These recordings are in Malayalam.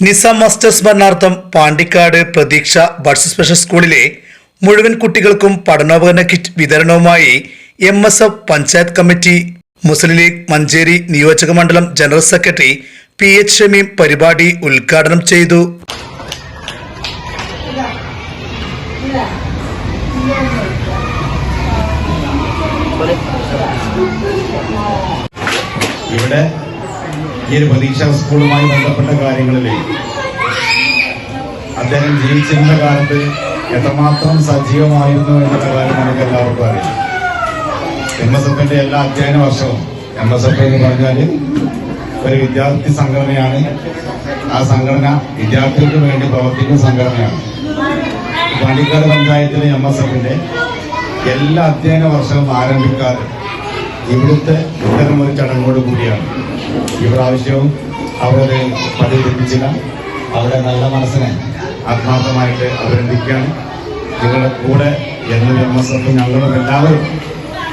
നിസാം മാസ്റ്റേഴ്സ് ഭരണാർത്ഥം പാണ്ടിക്കാട് പ്രതീക്ഷ ബഡ്സ് സ്പെഷ്യൽ സ്കൂളിലെ മുഴുവൻ കുട്ടികൾക്കും പഠനോപകരണ കിറ്റ് വിതരണവുമായി M S F panchayat committee Muslim League Manjeri നിയോജക മണ്ഡലം general secretary P H Shameem പരിപാടി ഉദ്ഘാടനം ചെയ്തു. ഇവിടെ ഈ ഒരു പരീക്ഷാ സ്കൂളുമായി ബന്ധപ്പെട്ട കാര്യങ്ങളിൽ അദ്ദേഹം ജീവിച്ചിരുന്ന കാലത്ത് എത്രമാത്രം സജീവമായിരുന്നു എന്നുള്ള കാര്യം നമുക്ക് എല്ലാവർക്കും അറിയാം. എം എസ് എഫിന്റെ എല്ലാ അധ്യയന വർഷവും എം എസ് എഫ് എന്ന് പറഞ്ഞാൽ ഒരു വിദ്യാർത്ഥി സംഘടനയാണ്. ആ സംഘടന വിദ്യാർത്ഥികൾക്ക് വേണ്ടി പ്രവർത്തിക്കുന്ന സംഘടനയാണ്. പാണ്ടിക്കാട് പഞ്ചായത്തിലെ എം എസ് എഫിന്റെ എല്ലാ അധ്യയന വർഷവും ആരംഭിക്കാറ് ഇവിടുത്തെ ഇത്തരം ഒരു ചടങ്ങോട് കൂടിയാണ്. ഈ പ്രാവശ്യവും അവരത് പതിവ് ലഭിച്ചില്ല അവരുടെ നല്ല മനസ്സിനെ ആത്മാർത്ഥമായിട്ട് അഭിനന്ദിക്കുകയാണ്. നിങ്ങളുടെ കൂടെ എന്ന എഫ് ഞങ്ങളും എല്ലാവരും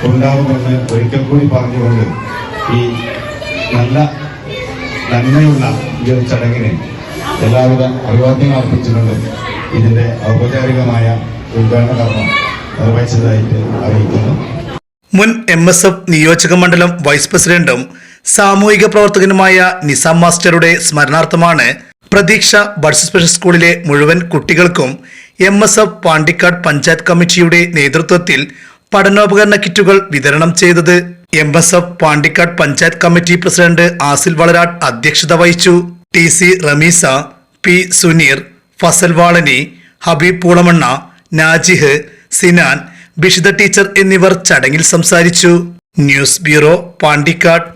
ഉണ്ടാകുമെന്ന് ഒരിക്കൽ കൂടി പറഞ്ഞുകൊണ്ട് ഈ നല്ല നന്മയുള്ള ഈ ഒരു ചടങ്ങിനെ എല്ലാവിധ അഭിവാദ്യങ്ങൾ അർപ്പിച്ചുകൊണ്ട് ഇതിന്റെ ഔപചാരികമായ ഉദ്ഘാടന കർമ്മം നിർവഹിച്ചതായിട്ട് അറിയിക്കുന്നു. മുൻ എം എസ് എഫ് നിയോജക മണ്ഡലം വൈസ് പ്രസിഡന്റും സാമൂഹിക പ്രവർത്തകനുമായ നിസാം മാസ്റ്ററുടെ സ്മരണാർത്ഥമാണ് പ്രതീക്ഷ ബഡ്സ് സ്പെഷ്യൽ സ്കൂളിലെ മുഴുവൻ കുട്ടികൾക്കും M S F Pandikkad panchayat കമ്മിറ്റിയുടെ നേതൃത്വത്തിൽ പഠനോപകരണ കിറ്റുകൾ വിതരണം ചെയ്തത് M S F Pandikkad panchayat committee president Asil Valarat അധ്യക്ഷത വഹിച്ചു. T C Ramisa P Suneer Fazal Valani Habeeb Poolamanna Najih Sinan Bishitha teacher എന്നിവർ ചടങ്ങിൽ സംസാരിച്ചു. News bureau Pandikkad.